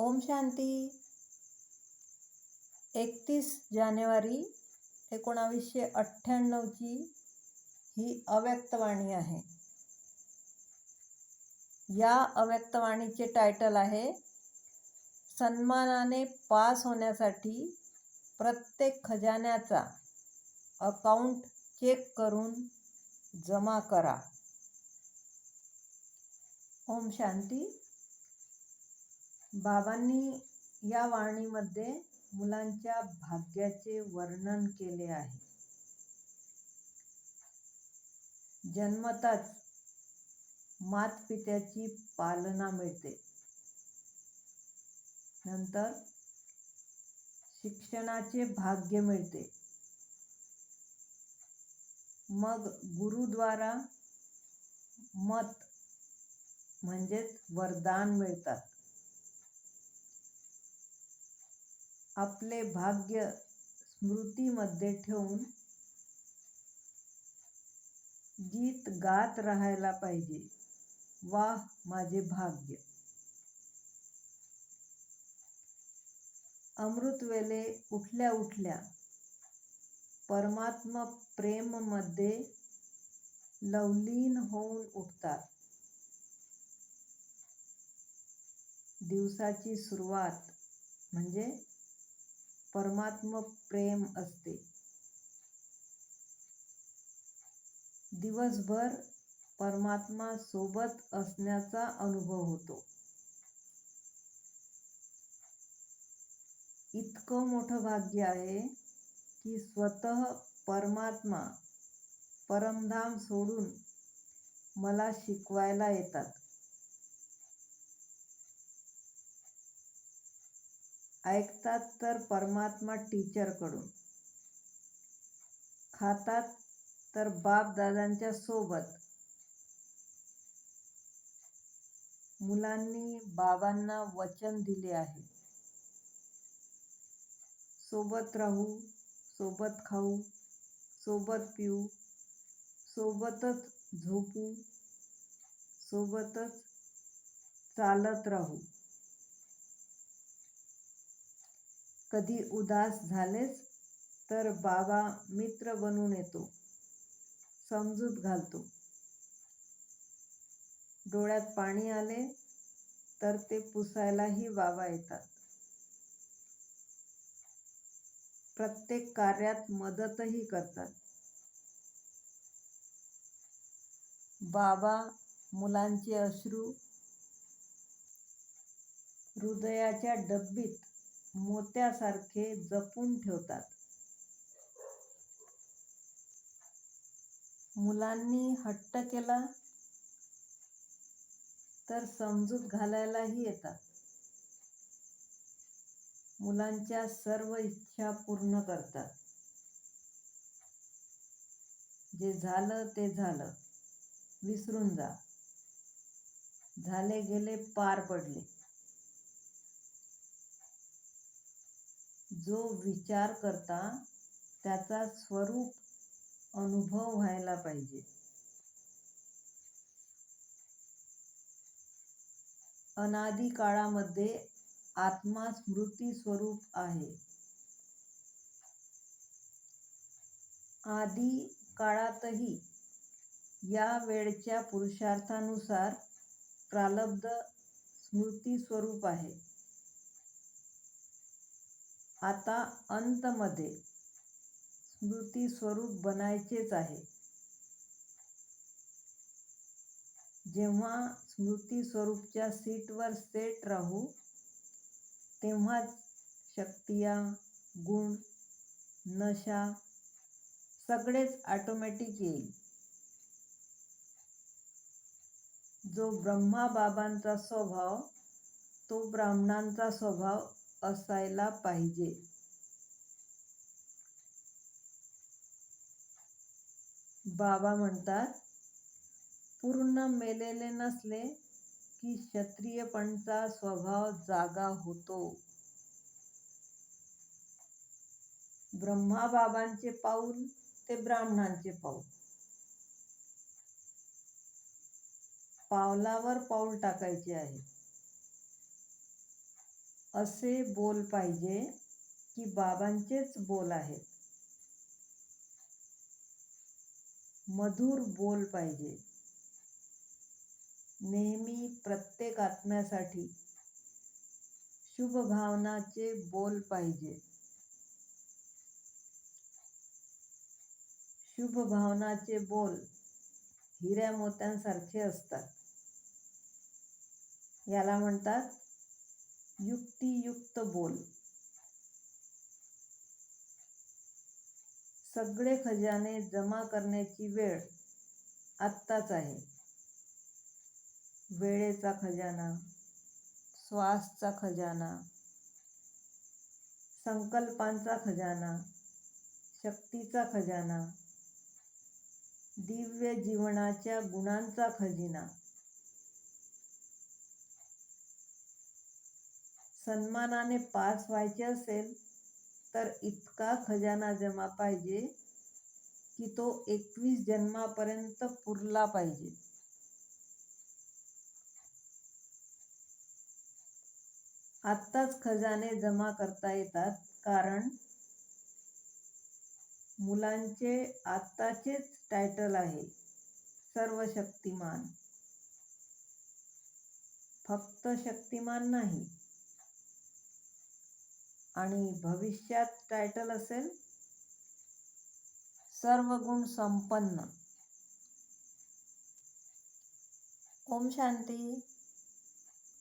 ओम शांती. एकतीस जानेवारी एकोणावीसशे अठ्ठ्याण्णवची ही अव्यक्तवाणी आहे. या अव्यक्तवाणीचे टायटल आहे सन्मानाने पास होण्यासाठी प्रत्येक खजान्याचा अकाउंट चेक करून जमा करा. ओम शांती. बाबांनी या वाणीमध्ये मुलांच्या भाग्याचे वर्णन केले आहे. जन्मताच मातपित्याची पालना मिळते. नंतर शिक्षणाचे भाग्य मिळते. मग गुरुद्वारा मत म्हणजेच वरदान मिळतात. आपले भाग्य स्मृतीमध्ये ठेवून गीत गात राहायला पाहिजे. वा माझे भाग्य. अमृतवेले उठल्या उठल्या परमात्मा प्रेममध्ये लवलीन होऊन उठतात. दिवसाची सुरुवात म्हणजे परमात्म प्रेम असते. दिवसभर परमात्मा सोबत असण्याचा अनुभव होतो. इतकं मोठं भाग्य आहे की स्वतः परमात्मा परमधाम सोडून मला शिकवायला येतात. ऐकतात तर परमात्मा टीचरकडून. खातात तर बाप दादांच्या सोबत. मुलांनी बाबांना वचन दिले आहे. सोबत राहू सोबत खाऊ सोबत पिऊ सोबतच झोपू सोबतच चालत राहू. कधी उदास झालेच तर बाबा मित्र बनून येतो. समजूत घालतो. डोळ्यात पाणी आले तर ते पुसायलाही बाबा येतात. प्रत्येक कार्यात मदतही करतात. बाबा मुलांचे अश्रू हृदयाच्या डब्बीत मोत्यासारखे जपून ठेवतात. मुलांनी हट्ट केला तर समजूत घालायलाही येतात. मुलांच्या सर्व इच्छा पूर्ण करतात. जे झालं ते झालं. विसरून जा. झाले गेले पार पडले. जो विचार करता त्याचा स्वरूप अनुभव व्हायला पाहिजे. अनादी काळामध्ये आत्मा स्मृती स्वरूप आहे. आदी काळातही या वेळच्या पुरुषार्थानुसार प्रालब्ध स्मृती स्वरूप आहे. आता अंतमध्ये स्मृती स्वरूप बनायचेच आहे. जेव्हा स्मृती स्वरूपच्या सीटवर सेट राहू तेव्हाच शक्तिया गुण नशा सगळेच ऑटोमॅटिक येईल. जो ब्रह्मा बाबांचा स्वभाव तो ब्राह्मणांचा स्वभाव असायला पाहिजे. बाबा म्हणतात पूर्ण मेलेले नसले की क्षत्रियपणचा स्वभाव जागा होतो. ब्रह्मा बाबांचे पाऊल ते ब्राह्मणांचे पाऊल. पावलावर पाऊल टाकायचे आहे. असे बोल पाहिजे की बाबांचेच बोल आहेत. मधुर बोल पाहिजे. नेहमी प्रत्येक आत्म्यासाठी शुभ भावनाचे बोल पाहिजे. शुभ भावनाचे बोल हिऱ्या मोत्यांसारखे असतात. याला म्हणतात युक्तियुक्त बोल. सगळे खजाने जमा करण्याची वेळ आत्ताच आहे. वेळेचा खजाना श्वासचा खजाना संकल्पांचा खजाना शक्तीचा खजाना दिव्य जीवनाच्या गुणांचा खजिना. सन्मानाने पास व्हायचे असेल तर इतका खजाना जमा पाहिजे की तो एकवीस जन्मापर्यंत पुरला पाहिजे. आत्ताच खजाने जमा करता येतात कारण मुलांचे आत्ताचेच टायटल आहे सर्व शक्तिमान फक्त शक्तिमान नाही आणि भविष्यात टायटल असेल सर्व गुण संपन्न. ओम शांती.